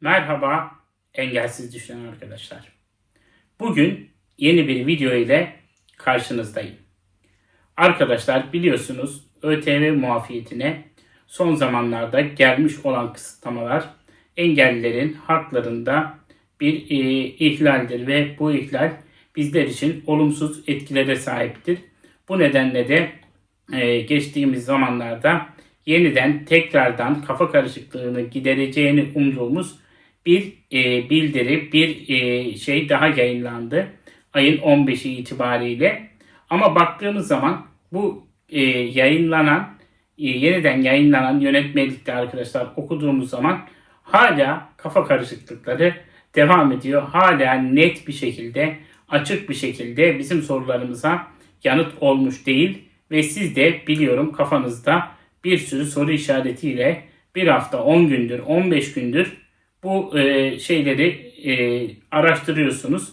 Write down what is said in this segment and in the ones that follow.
Merhaba engelsiz düşünen arkadaşlar. Bugün yeni bir video ile karşınızdayım. Arkadaşlar biliyorsunuz ÖTV muafiyetine son zamanlarda gelmiş olan kısıtlamalar engellilerin haklarında bir e, ihlaldir ve bu ihlal bizler için olumsuz etkilere sahiptir. Bu nedenle de e, geçtiğimiz zamanlarda yeniden tekrardan kafa karışıklığını gidereceğini umduğumuz bir e, bildiri, bir e, şey daha yayınlandı ayın 15'i itibariyle. Ama baktığımız zaman bu e, yayınlanan, e, yeniden yayınlanan yönetmelikte arkadaşlar okuduğumuz zaman hala kafa karışıklıkları devam ediyor. Hala net bir şekilde, açık bir şekilde bizim sorularımıza yanıt olmuş değil ve siz de biliyorum kafanızda bir sürü soru işaretiyle bir hafta 10 gündür 15 gündür bu e, şeyleri e, araştırıyorsunuz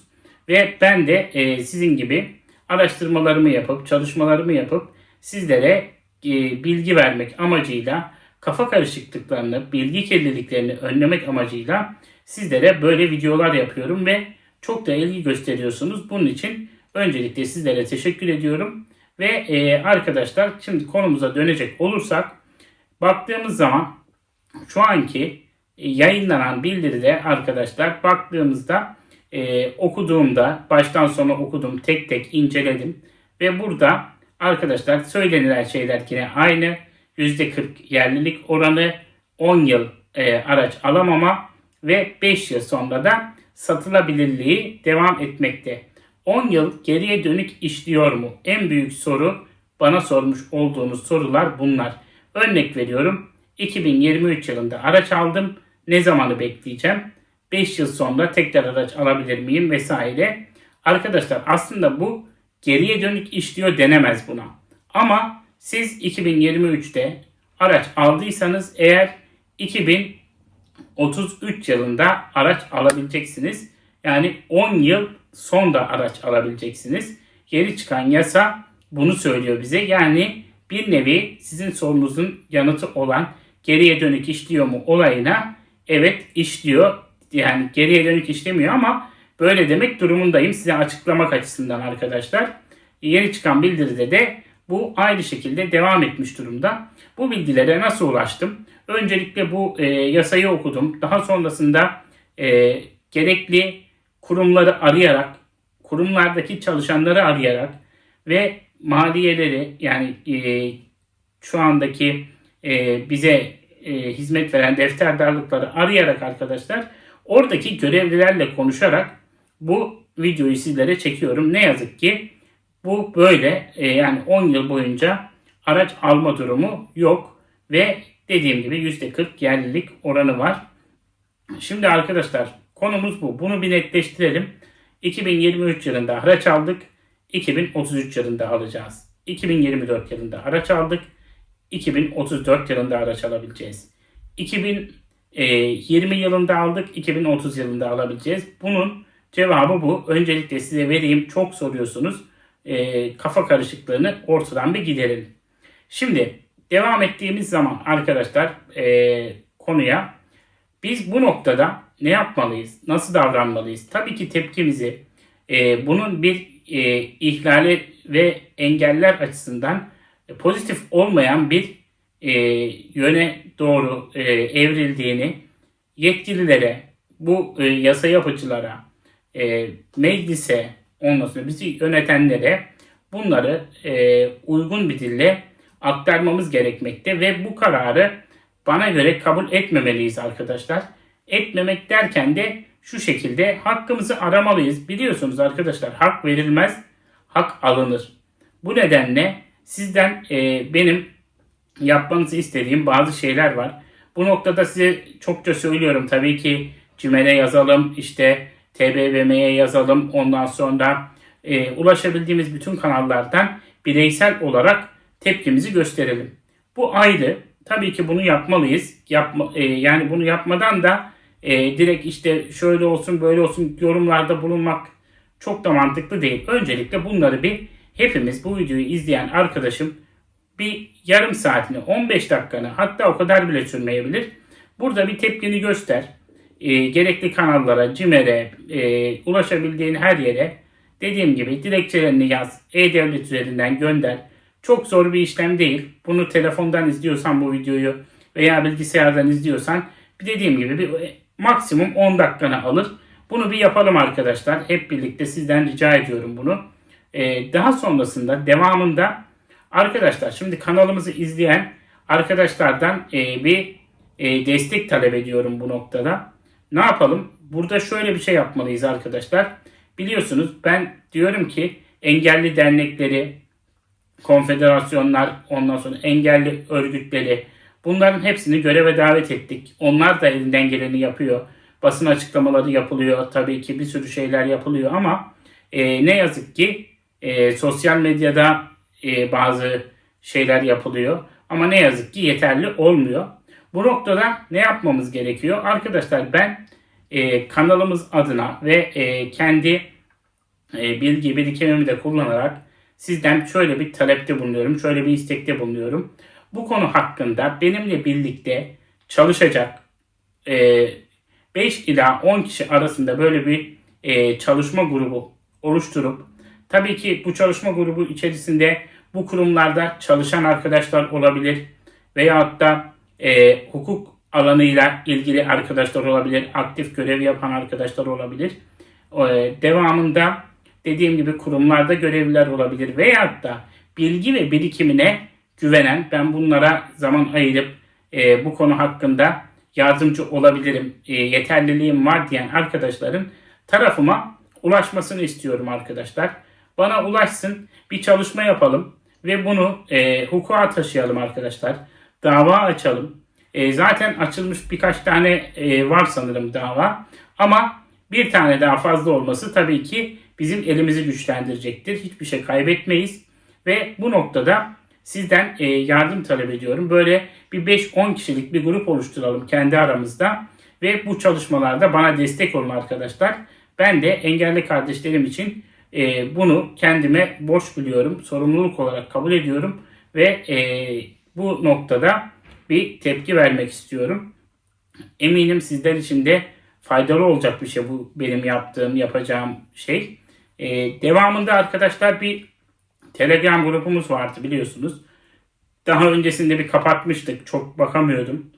ve ben de e, sizin gibi araştırmalarımı yapıp çalışmalarımı yapıp sizlere e, bilgi vermek amacıyla kafa karışıklıklarını, bilgi kirliliklerini önlemek amacıyla sizlere böyle videolar yapıyorum ve çok da ilgi gösteriyorsunuz. Bunun için öncelikle sizlere teşekkür ediyorum. Ve e, arkadaşlar şimdi konumuza dönecek olursak baktığımız zaman şu anki yayınlanan bildiride arkadaşlar baktığımızda e, okuduğumda baştan sona okudum tek tek inceledim ve burada arkadaşlar söylenilen şeyler yine aynı %40 yerlilik oranı 10 yıl e, araç alamama ve 5 yıl sonra da satılabilirliği devam etmekte. 10 yıl geriye dönük işliyor mu? En büyük soru bana sormuş olduğunuz sorular bunlar. Örnek veriyorum 2023 yılında araç aldım. Ne zamanı bekleyeceğim? 5 yıl sonra tekrar araç alabilir miyim vesaire. Arkadaşlar aslında bu geriye dönük işliyor denemez buna. Ama siz 2023'te araç aldıysanız eğer 2033 yılında araç alabileceksiniz. Yani 10 yıl sonra araç alabileceksiniz. Geri çıkan yasa bunu söylüyor bize. Yani bir nevi sizin sorunuzun yanıtı olan geriye dönük işliyor mu olayına evet işliyor. Yani geriye dönük işlemiyor ama böyle demek durumundayım size açıklamak açısından arkadaşlar. Yeni çıkan bildiride de bu aynı şekilde devam etmiş durumda. Bu bilgilere nasıl ulaştım? Öncelikle bu e, yasayı okudum. Daha sonrasında e, gerekli kurumları arayarak, kurumlardaki çalışanları arayarak ve maliyeleri yani e, şu andaki e, bize e, hizmet veren defterdarlıkları arayarak arkadaşlar oradaki görevlilerle konuşarak bu videoyu sizlere çekiyorum. Ne yazık ki bu böyle e, yani 10 yıl boyunca araç alma durumu yok ve dediğim gibi %40 yerlilik oranı var. Şimdi arkadaşlar konumuz bu. Bunu bir netleştirelim. 2023 yılında araç aldık. 2033 yılında alacağız. 2024 yılında araç aldık. 2034 yılında araç alabileceğiz. 2020 yılında aldık, 2030 yılında alabileceğiz. Bunun cevabı bu. Öncelikle size vereyim. Çok soruyorsunuz. E, kafa karışıklığını ortadan bir giderelim. Şimdi devam ettiğimiz zaman arkadaşlar e, konuya biz bu noktada ne yapmalıyız? Nasıl davranmalıyız? Tabii ki tepkimizi e, bunun bir e, ihlali ve engeller açısından e, pozitif olmayan bir e, yöne doğru e, evrildiğini yetkililere, bu e, yasa yapıcılara, e, meclise, ondan bizi yönetenlere bunları e, uygun bir dille aktarmamız gerekmekte ve bu kararı bana göre kabul etmemeliyiz arkadaşlar. Etmemek derken de şu şekilde hakkımızı aramalıyız. Biliyorsunuz arkadaşlar hak verilmez, hak alınır. Bu nedenle sizden e, benim yapmanızı istediğim bazı şeyler var. Bu noktada size çokça söylüyorum. Tabii ki CİMER'e yazalım, işte TBMM'ye yazalım. Ondan sonra e, ulaşabildiğimiz bütün kanallardan bireysel olarak tepkimizi gösterelim. Bu ayrı. Tabii ki bunu yapmalıyız. Yapma, e, yani bunu yapmadan da e, direkt işte şöyle olsun böyle olsun yorumlarda bulunmak çok da mantıklı değil. Öncelikle bunları bir hepimiz bu videoyu izleyen arkadaşım bir yarım saatini 15 dakikanı hatta o kadar bile sürmeyebilir. Burada bir tepkini göster. e, gerekli kanallara, CİMER'e, e, ulaşabildiğin her yere dediğim gibi dilekçelerini yaz, e-devlet üzerinden gönder. Çok zor bir işlem değil. Bunu telefondan izliyorsan bu videoyu veya bilgisayardan izliyorsan dediğim gibi bir maksimum 10 dakikanı alır. Bunu bir yapalım arkadaşlar. Hep birlikte sizden rica ediyorum bunu. Ee, daha sonrasında devamında arkadaşlar şimdi kanalımızı izleyen arkadaşlardan e, bir e, destek talep ediyorum bu noktada. Ne yapalım? Burada şöyle bir şey yapmalıyız arkadaşlar. Biliyorsunuz ben diyorum ki engelli dernekleri, konfederasyonlar, ondan sonra engelli örgütleri bunların hepsini göreve davet ettik. Onlar da elinden geleni yapıyor. Basın açıklamaları yapılıyor. Tabii ki bir sürü şeyler yapılıyor ama e, ne yazık ki e, sosyal medyada e, bazı şeyler yapılıyor. Ama ne yazık ki yeterli olmuyor. Bu noktada ne yapmamız gerekiyor? Arkadaşlar ben e, kanalımız adına ve e, kendi e, bilgi birikimimi de kullanarak sizden şöyle bir talepte bulunuyorum. Şöyle bir istekte bulunuyorum. Bu konu hakkında benimle birlikte çalışacak e, 5 ila 10 kişi arasında böyle bir e, çalışma grubu oluşturup tabii ki bu çalışma grubu içerisinde bu kurumlarda çalışan arkadaşlar olabilir veyahut da e, hukuk alanıyla ilgili arkadaşlar olabilir, aktif görev yapan arkadaşlar olabilir. E, devamında dediğim gibi kurumlarda görevliler olabilir veyahut da bilgi ve birikimine güvenen, ben bunlara zaman ayırıp e, bu konu hakkında yardımcı olabilirim, e, yeterliliğim var diyen arkadaşların tarafıma ulaşmasını istiyorum arkadaşlar. Bana ulaşsın, bir çalışma yapalım ve bunu e, hukuka taşıyalım arkadaşlar. Dava açalım. E, zaten açılmış birkaç tane e, var sanırım dava. Ama bir tane daha fazla olması tabii ki bizim elimizi güçlendirecektir. Hiçbir şey kaybetmeyiz. Ve bu noktada sizden e, yardım talep ediyorum. Böyle bir 5-10 kişilik bir grup oluşturalım kendi aramızda. Ve bu çalışmalarda bana destek olun arkadaşlar. Ben de engelli kardeşlerim için e, bunu kendime borç biliyorum. Sorumluluk olarak kabul ediyorum. Ve e, bu noktada bir tepki vermek istiyorum. Eminim sizler için de faydalı olacak bir şey bu benim yaptığım, yapacağım şey. Ee, devamında arkadaşlar bir Telegram grubumuz vardı biliyorsunuz. Daha öncesinde bir kapatmıştık. Çok bakamıyordum.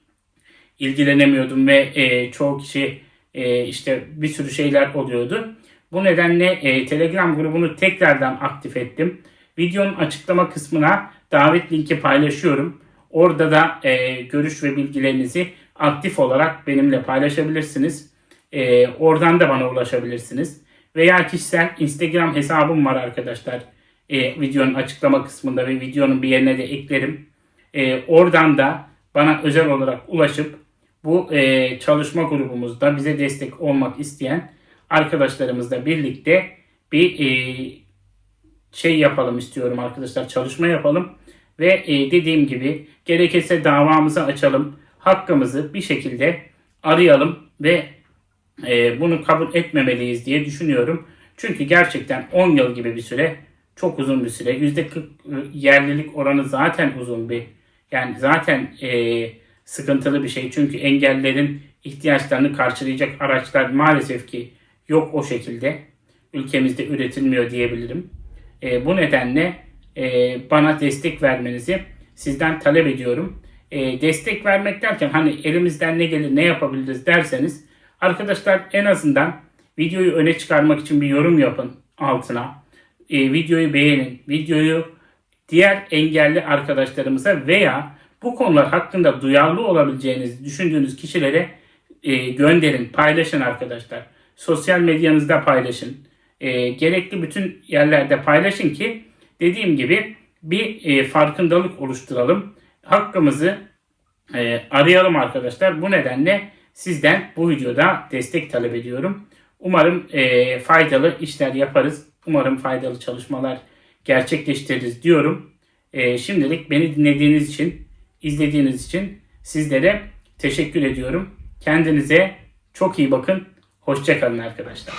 ilgilenemiyordum ve e, çoğu kişi e, işte bir sürü şeyler oluyordu. Bu nedenle e, Telegram grubunu tekrardan aktif ettim. Videonun açıklama kısmına davet linki paylaşıyorum. Orada da e, görüş ve bilgilerinizi aktif olarak benimle paylaşabilirsiniz. E, oradan da bana ulaşabilirsiniz. Veya kişisel Instagram hesabım var arkadaşlar. E, videonun açıklama kısmında ve videonun bir yerine de eklerim. E, oradan da bana özel olarak ulaşıp bu e, çalışma grubumuzda bize destek olmak isteyen arkadaşlarımızla birlikte bir e, şey yapalım istiyorum arkadaşlar. Çalışma yapalım. Ve e, dediğim gibi gerekirse davamızı açalım. Hakkımızı bir şekilde arayalım ve e, bunu kabul etmemeliyiz diye düşünüyorum. Çünkü gerçekten 10 yıl gibi bir süre çok uzun bir süre. %40 yerlilik oranı zaten uzun bir yani zaten e, sıkıntılı bir şey. Çünkü engellerin ihtiyaçlarını karşılayacak araçlar maalesef ki yok o şekilde. Ülkemizde üretilmiyor diyebilirim. E, bu nedenle e, bana destek vermenizi sizden talep ediyorum. E, destek vermek derken hani elimizden ne gelir ne yapabiliriz derseniz arkadaşlar en azından videoyu öne çıkarmak için bir yorum yapın altına. E, videoyu beğenin. Videoyu diğer engelli arkadaşlarımıza veya bu konular hakkında duyarlı olabileceğinizi düşündüğünüz kişilere e, gönderin, paylaşın arkadaşlar. Sosyal medyanızda paylaşın. E, gerekli bütün yerlerde paylaşın ki dediğim gibi bir e, farkındalık oluşturalım. Hakkımızı e, arayalım arkadaşlar. Bu nedenle sizden bu videoda destek talep ediyorum. Umarım e, faydalı işler yaparız. Umarım faydalı çalışmalar gerçekleştiririz diyorum. E, şimdilik beni dinlediğiniz için, izlediğiniz için sizlere teşekkür ediyorum. Kendinize çok iyi bakın. Hoşçakalın arkadaşlar.